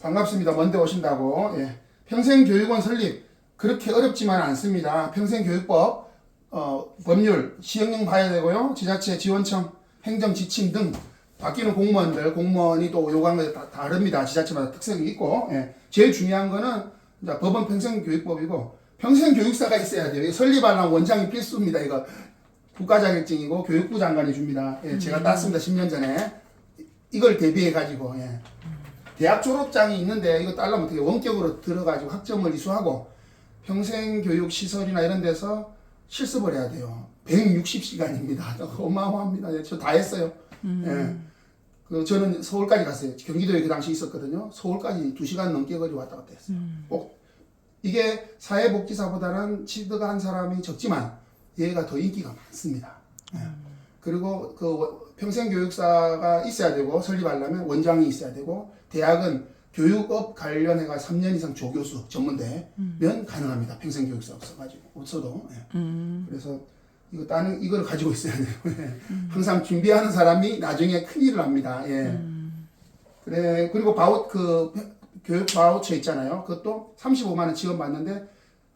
반갑습니다. 먼데 오신다고. 예. 평생교육원 설립 그렇게 어렵지만 않습니다. 평생교육법 어, 법률 시행령 봐야 되고요. 지자체 지원청 행정 지침 등 바뀌는 공무원들 공무원이 또 요구하는 게다 다릅니다. 지자체마다 특색이 있고 예. 제일 중요한 거는 법원 평생교육법이고 평생교육사가 있어야 돼요. 설립하려면 원장이 필수입니다. 이거 국가 자격증이고 교육부 장관이 줍니다. 예, 제가 땄습니다. 10년 전에 이걸 대비해 가지고 예. 대학 졸업장이 있는데 이거 딸라면 어떻게 원격으로 들어가지고 학점을 이수하고 평생 교육 시설이나 이런 데서 실습을 해야 돼요. 160시간입니다. 어마어마합니다. 예, 저다 했어요. 예. 그 저는 서울까지 갔어요. 경기도에 그 당시 있었거든요. 서울까지 2시간 넘게 거리 왔다 갔다 했어요. 꼭 이게 사회복지사보다는 치드가 한 사람이 적지만 얘가 더 인기가 많습니다. 예. 그리고 그 원- 평생 교육사가 있어야 되고 설립하려면 원장이 있어야 되고 대학은 교육업 관련해가 3년 이상 조교수 전문대면 가능합니다. 평생 교육사 없어가지고 없어도 예. 그래서 이거 따는 이걸 가지고 있어야 돼요. 예. 항상 준비하는 사람이 나중에 큰 일을 합니다. 예. 그래 그리고 바우 그 교육 바우처 있잖아요. 그것도 35만 원 지원 받는데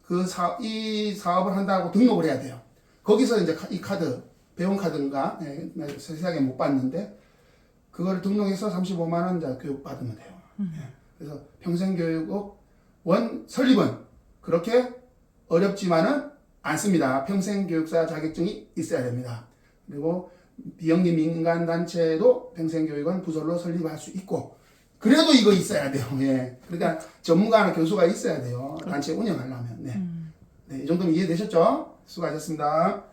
그 사 이 사업을 한다고 등록을 해야 돼요. 거기서 이제 카- 이 카드 배운 카드인가 예, 나 세세하게 못 봤는데 그거를 등록해서 35만 원 교육 받으면 돼요. 예. 그래서 평생교육업 원 설립은 그렇게 어렵지만은 않습니다. 평생교육사 자격증이 있어야 됩니다. 그리고 비영리 민간 단체도 평생교육원 부설로 설립할 수 있고 그래도 이거 있어야 돼요. 예. 그러니까 전문가나 교수가 있어야 돼요. 단체 운영하려면. 네. 네, 이 정도면 이해되셨죠? 수고하셨습니다.